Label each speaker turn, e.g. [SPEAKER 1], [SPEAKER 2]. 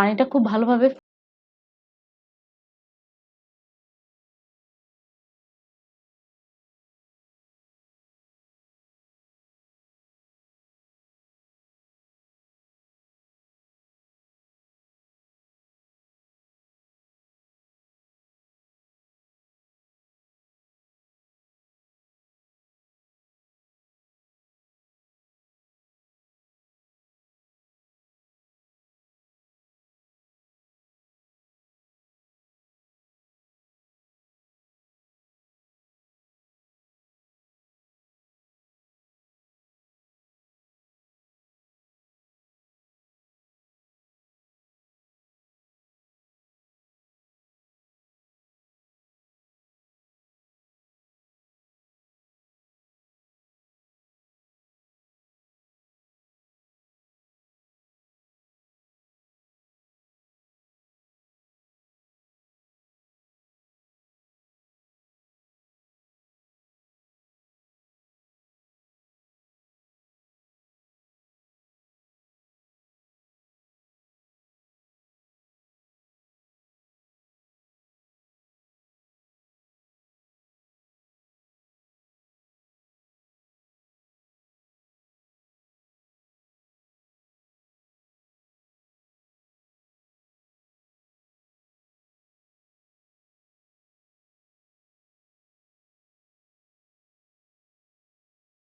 [SPEAKER 1] পানিটা খুব ভালোভাবে